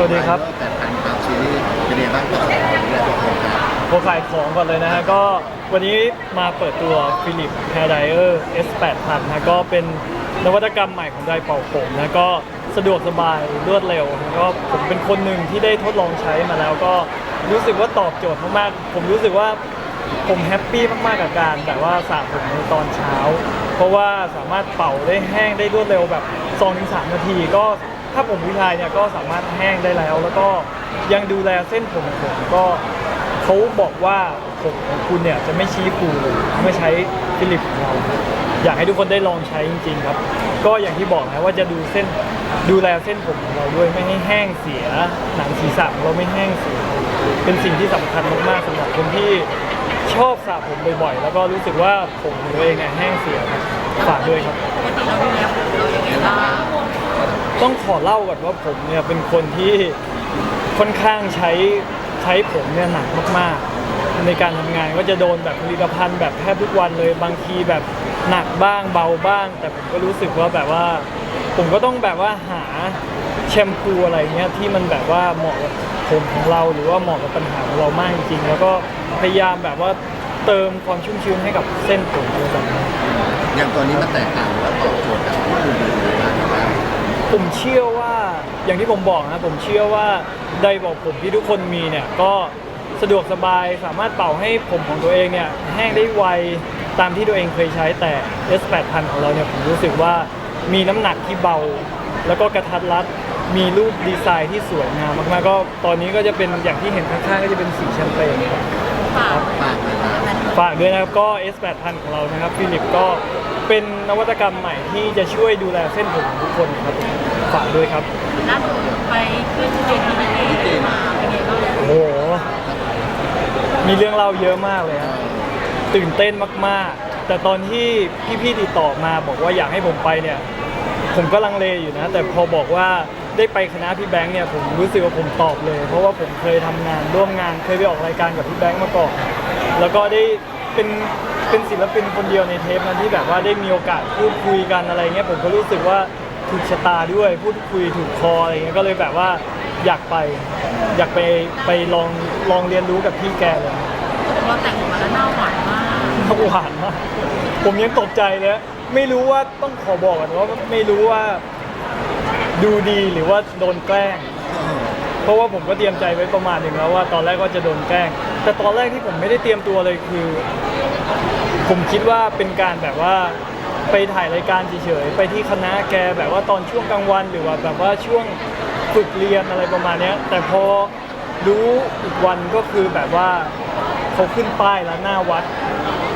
สวัสดีครับ แต่ทางข่าวซีรีส์เป็นยังไงบ้างกับเรื่องตัวครับผมขายของก่อนเลยนะฮะก็วันนี้มาเปิดตัว Philip Hair Dryer S8000 นะก็เป็นนวัตกรรมใหม่ของไดร์เป่าผมนะก็สะดวกสบายรวดเร็วก็ผมเป็นคนหนึ่งที่ได้ทดลองใช้มาแล้วก็รู้สึกว่าตอบโจทย์มากๆผมรู้สึกว่าผมแฮปปี้มากๆกับการแบบว่าสระผมในตอนเช้า เพราะว่าสามารถเป่าได้แห้งได้รวดเร็วแบบ2-3นาทีก็ ถ้าผมผู้ชายเนี่ยก็สามารถแห้งได้แล้ว แล้วก็ยังดูแลเส้นผมของผมก็เขาบอกว่าผมของคุณเนี่ยจะไม่ชี้ฟูเมื่อใช้ฟิลิปของเรา อยากให้ทุกคนได้ลองใช้จริง ๆ ครับ ก็อย่างที่บอกนะว่าจะดูเส้นดูแลเส้นผมของเราด้วยไม่ให้แห้งเสียหนังศีรษะของเราไม่แห้งเสียเป็นสิ่งที่สำคัญมากๆสำหรับคนที่ชอบสระผมบ่อยๆ แล้วก็รู้สึกว่าผมตัวเองเนี่ยแห้งเสียครับฝากด้วยครับปกติเราดูแลผมเราอย่างไงบ้าง ต้องขอเล่าก่อนว่าผมเนี่ยเป็นคนที่ค่อนข้างใช้ใช้ผมเนี่ยหนักมากๆ ในการทำงานก็จะโดนแบบผลิตภัณฑ์แบบแทบทุกวันเลยบางทีแบบหนักบ้างเบาบ้าง แต่ผมก็รู้สึกว่าแบบว่า ผมก็ต้องแบบว่าหาแชมพูอะไรเงี้ยที่มันแบบว่าเหมาะกับผมของเราหรือว่าเหมาะกับปัญหาของเรามากจริงๆแล้วก็พยายามแบบว่าเติมความชุ่มชื้นให้กับเส้นผมอะไรแบบนี้อย่างตัวนี้มันแตกต่างและตอบโจทย์กับที่อื่นเลยนะครับ ผมเชื่อว่าอย่างที่ผมบอกนะผมเชื่อว่าไดร์บอกผมที่ทุกคนมีเนี่ยก็สะดวกสบายสามารถเป่าให้ผมของตัวเองเนี่ยแห้งได้ไวตามที่ตัวเองเคยใช้แต่ S8000 ของเราเนี่ยผมรู้สึกว่ามีน้ำหนักที่เบา แล้วก็กระทัดรัดมีรูปดีไซน์ที่สวยงามมากๆก็ตอนนี้ก็จะเป็นอย่างที่เห็นข้างๆก็จะเป็นสีแชมเปญครับ ฝากฝากเลยครับฝากด้วยนะครับก็ S8000 ของเรานะครับฟิลิปก็เป็นนวัตกรรมใหม่ที่จะช่วยดูแลเส้นผมของทุกคนครับ ฝากด้วยครับล่าสุดไปขึ้นเวทีลิเกมาเป็นไงบ้างโอ้โหมีเรื่องเล่าเยอะมากเลยครับตื่นเต้นมากๆ แต่ตอนที่พี่ๆติดต่อมาบอกว่าอยากให้ผมไปเนี่ย ผมก็ลังเลอยู่นะ แต่พอบอกว่าได้ไปคณะพี่แบงค์เนี่ยผมรู้สึกว่าผมตอบเลย เพราะว่าผมเคยทำงานร่วมงานเคยไปออกรายการกับพี่แบงค์มาก่อนแล้วก็ได้เป็นเป็นศิลปินคนเดียวในเทปนั้นที่แบบว่าได้มีโอกาสพูดคุยกันอะไรเงี้ยผมก็รู้สึกว่า ถูกชะตาด้วยพูดคุยถูกคออะไรเงี้ยก็เลยแบบว่าอยากไป อยากไปไปลองลองเรียนรู้กับพี่แกเลยเราแต่งออกมาแล้วหน้าหวานมากหวานมากผมยังตกใจเลยไม่รู้ว่าต้องขอบอกก่อนว่าไม่รู้ว่าดูดีหรือว่าโดนแกล้ง เพราะว่าผมก็เตรียมใจไว้ประมาณหนึ่งแล้วว่าตอนแรกว่าจะโดนแกล้ง แต่ตอนแรกที่ผมไม่ได้เตรียมตัวเลยคือ ผมคิดว่าเป็นการแบบว่า ไปถ่ายรายการเฉยๆไปที่คณะแกแบบว่าตอนช่วงกลางวันหรือว่าแบบว่าช่วงฝึกเรียนอะไรประมาณเนี้ย แต่พอรู้อีกวันก็คือแบบว่าเขาขึ้นป้ายแล้วหน้าวัด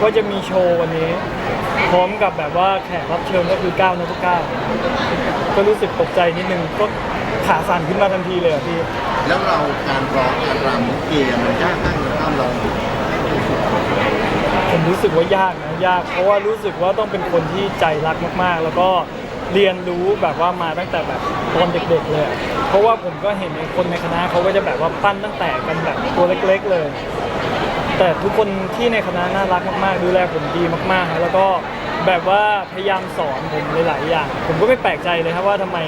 ว่าจะมีโชว์วันนี้ พร้อมกับแบบว่าแขกรับเชิญก็คือก้าวนพเก้าวก็รู้สึกตกใจนิดนึงก็ขาสั่นขึ้นมาทันทีเลยอะพี่ แล้วเราการร้องการรำลิเกมันยากมากเลยครับเรา ผมรู้สึกว่ายากนะยาก เพราะว่ารู้สึกว่าต้องเป็นคนที่ใจรักมากๆ แล้วก็เรียนรู้แบบว่ามาตั้งแต่แบบตอนเด็กๆเลยอะเพราะว่าผมก็เห็นในคนในคณะเขาก็จะแบบว่าปั้นตั้งแต่กันแบบตัวเล็ก ๆเลย แต่ทุกคนที่ในคณะน่ารักมากๆ ดูแลผมดีมากๆแล้วก็แบบว่าพยายามสอนผมหลายๆอย่าง ผมก็ไม่แปลกใจเลยครับว่าทำไม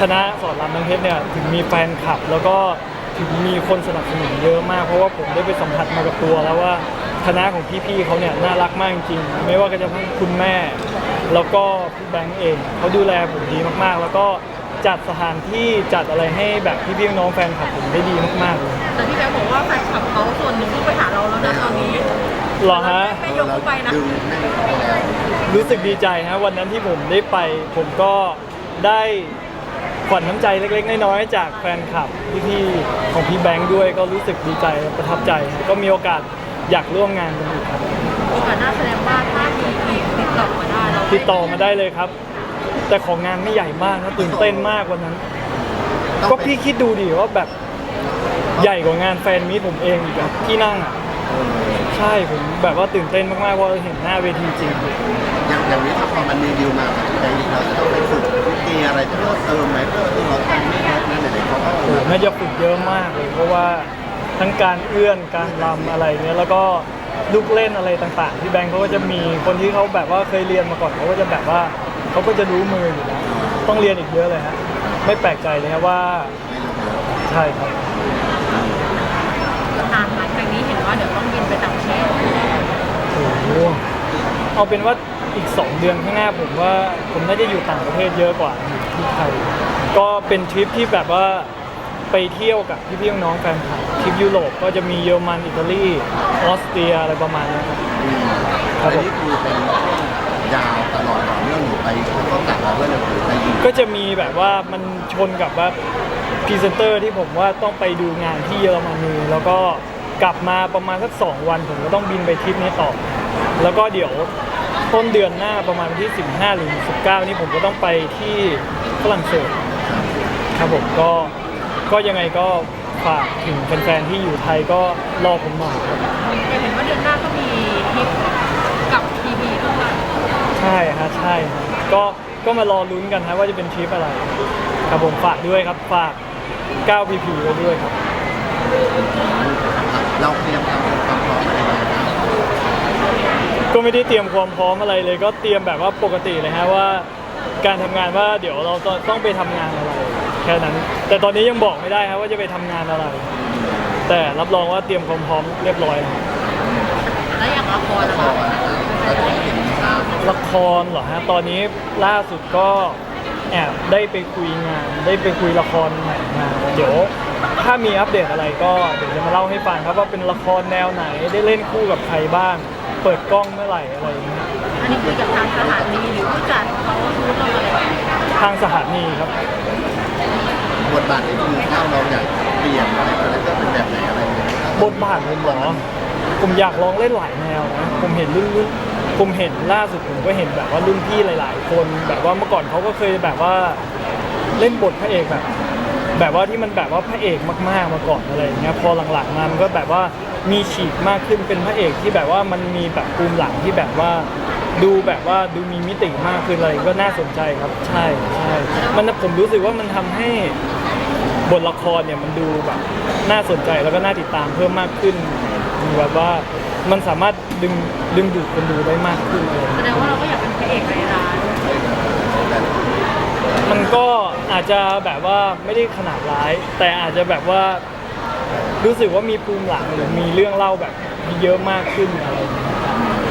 คณะสอนรามน้ำเพชรเนี่ยถึงมีแฟนคลับ แล้วก็ถึงมีคนสนับสนุนเยอะมาก เพราะว่าผมได้ไปสัมผัสมากับตัวแล้วว่า คณะของพี่ๆเขาเนี่ยน่ารักมากจริงๆไม่ว่าก็จะทั้งคุณแม่ แล้วก็พี่แบงค์เองเขาดูแลผมดีมากๆ แล้วก็จัดสถานที่จัดอะไรให้แบบพี่ๆน้องๆแฟนคลับผมได้ดีมากๆเลยแต่พี่แบงค์บอกว่าแฟนคลับเขาส่วนหนึ่งที่ไปหาเราแล้วนะตอนนี้เหรอฮะไม่ยกเข้าไปนะดึงแม่งเข้าไปแล้วรู้สึกดีใจฮะวันนั้นที่ผมได้ไป ผมก็ได้ขวัญน้ำใจเล็ก ๆ น้อยๆจากแฟนคลับพี่ๆของพี่แบงค์ด้วยก็รู้สึกดีใจประทับใจฮะก็มีโอกาส อยากร่วมงานกันอีกครับโอกาสหน้าแสดงว่าถ้ามีอีกติดต่อมาได้เราติดต่อมาได้เลยครับ แต่ของงานไม่ใหญ่มากนะตื่นเต้นมากวันนั้น ก็พี่คิดดูดิว่าแบบใหญ่กว่างานแฟนมีตผมเองอีกอะที่นั่งอะใช่ผมแบบว่าตื่นเต้นมากๆเพราะเห็นหน้าเวทีจริง อย่างอย่างนี้ถ้าพอมันมีดีลมาแบบนี้เราจะต้องไปฝึกลิเกอะไรเพิ่มเติมไหมเพื่อที่เราทำไม่ครบนั่นเดี๋ยวเขาก็ โอ้โหน่าจะฝึกเยอะมากเลยเพราะว่า ทั้งการเอื้อนการรำอะไรเนี้ยแล้วก็ลูกเล่นอะไรต่างๆ ที่แบงค์เขาก็จะมีคนที่เขาแบบว่าเคยเรียนมาก่อนเขาก็จะแบบว่าเขาก็จะรู้มืออยู่แล้วต้องเรียนอีกเยอะเลยฮะไม่แปลกใจเลยครับว่าใช่ครับอ่าหลังจากนี้เห็นว่าเดี๋ยวต้องบินไปต่างประเทศโอ้โหเอาเป็นว่าอีก 2 เดือนข้างหน้าผมว่าผมน่าจะอยู่ต่างประเทศเยอะกว่าอยู่ที่ไทยก็เป็นทริปที่แบบว่า ไปเที่ยวกับพี่ๆน้องๆแฟนคลับทริปยุโรปก็จะมีเยอรมันอิตาลีออสเตรียอะไรประมาณนี้ครับ ครัอับนผม นี้คือเป็นยาวตลอดต่อเนื่องหนูไปก็กลับมาเพื่อนหรือไปอยู่ก็จะมีแบบว่ามันชนกับว่าพรีเซนเตอร์ที่ผมว่าต้องไปดูงานที่เยอรมนีแล้วก็กลับมาประมาณสักสองวันผมก็ต้องบินไปทริปนี้ต่อ แล้วก็เดี๋ยวต้นเดือนหน้าประมาณวันที่ 15 หรือ 19 นี้ผมก็ต้องไปที่ฝรั่งเศสครับผมก็ ก็ยังไงก็ฝากถึงแฟนๆที่อยู่ไทยก็รอผมหน่อยครับจะเห็นว่าเดือนหน้าก็มีทริปกับทีวีด้วยใช่ฮะใช่ฮะก็ก็มารอลุ้นกันฮะว่าจะเป็นทริปอะไรครับผมฝากด้วยครับฝาก 9PP ไว้ด้วยครับ เราเตรียมความความพร้อมอะไรบ้างครับก็ไม่ได้เตรียมความพร้อมอะไรเลย ก็เตรียมแบบว่าปกติเลยฮะว่า การทำงานว่าเดี๋ยวเราจะต้องไปทำงานอะไรแค่นั้น แต่ตอนนี้ยังบอกไม่ได้ครับว่าจะไปทำงานอะไร แต่รับรองว่าเตรียมความพร้อมเรียบร้อยครับแล้วอย่างละครนะพอคะนะครับเราจะได้เห็นภาพละครเหรอฮะตอนนี้ล่าสุดก็แอบได้ไปคุยงาน ได้ไปคุยละครใหม่มาเดี๋ยวถ้ามีอัปเดตอะไรก็เดี๋ยวจะมาเล่าให้ฟังครับว่าเป็นละครแนวไหนได้เล่นคู่กับใครบ้าง เปิดกล้องเมื่อไหร่อะไรอย่างเงี้ยอันนี้คุยกับทางสถานีหรือผู้จัดเขารู้เราอะไรทางสถานีครับ บทบาทที่คือถ้าเราอยากเปลี่ยนอะไรแล้วก็เป็นแบบไหนอะไรอย่างเงี้ยบทบาทผมเหรอผมอยากลองเล่นหลายแนวนะผมเห็นรุ่นรุ่นผมเห็นล่าสุดผมก็เห็นแบบว่ารุ่นพี่หลาย ๆ คนแบบว่าเมื่อก่อนเขาก็เคยแบบว่าเล่นบทพระเอกแบบ แบบว่าที่มันแบบว่าพระเอกมากๆมาก่อนอะไรอย่างเงี้ยพอหลังๆมามันก็แบบว่ามีฉีกมากขึ้นเป็นพระเอกที่แบบว่ามันมีแบบภูมิหลังที่แบบว่า ดูแบบว่าดูมีมิติมากขึ้นอะไรก็น่าสนใจครับ ใช่ใช่มันผมรู้สึกว่ามันทำให้บทละครเนี่ยมันดูแบบน่าสนใจแล้วก็น่าติดตามเพิ่มมากขึ้นแบบว่ามันสามารถดึงดึงดูดคนดูได้มากขึ้นเลยแสดงว่าเราก็อยากเป็นพระเอกในร้านมันก็อาจจะแบบว่าไม่ได้ขนาดร้าย แต่อาจจะแบบว่ารู้สึกว่ามีภูมิหลังหรือมีเรื่องเล่าแบบเยอะมากขึ้นอะไรอย่างเงี้ย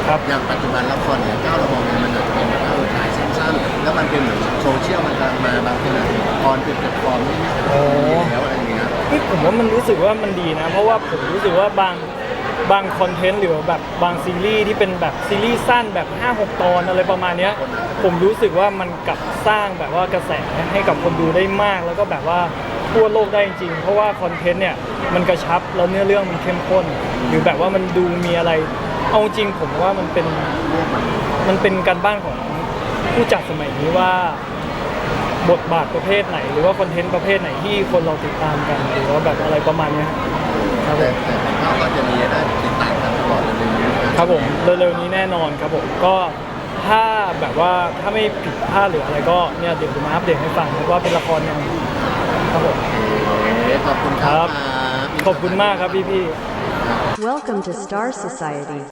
ครับ อย่างปัจจุบันละครเนี่ยก้าวเรามองเนี่ยมันอาจจะเป็นแบบว่าถ่ายสั้นๆ แล้วมันเป็นเหมือนโซเชียลมันกำลังมาบางทีนะออนเป็นแพลตฟอร์มที่ไม่ใช่โอ้ แล้วอะไรอย่างเงี้ยเฮ้ยผมว่ามันรู้สึกว่ามันดีนะ เพราะว่าผมรู้สึกว่าบางบางคอนเทนต์หรือว่าแบบบางซีรีส์ที่เป็นแบบซีรีส์สั้นแบบ 5-6 ตอนอะไรประมาณเนี้ยผมรู้สึกว่ามันกลับสร้างแบบว่ากระแสให้กับคนดูได้มาก แล้วก็แบบว่าทั่วโลกได้จริงๆเพราะว่าคอนเทนต์เนี่ยมันกระชับแล้วเนื้อเรื่องมันเข้มข้น หรือแบบว่ามันดูมีอะไร เอาจริงผมว่ามันเป็นมันเป็นการบ้านของผู้จัดสมัยนี้ว่าบทบาทประเภทไหน หรือว่าคอนเทนต์ประเภทไหนที่คนเราติดตามกัน หรือว่าแบบอะไรประมาณเนี้ยครับผแต่มแต่ของก้าวก็จะมีได้ติดตามกันตลอดเลยนะครับครับผมเร็วๆนี้แน่นอนครับผมก็ถ้าแบบว่าถ้าไม่ผิดพลาดหรืออะไรก็เนี่ยเดี๋ยวจะมาอัปเดตให้ฟังครับว่าเป็นละครแนวไหนครับผมขอบคุณครับขอบคุณมากครับพี่ๆ Welcome to Star Society.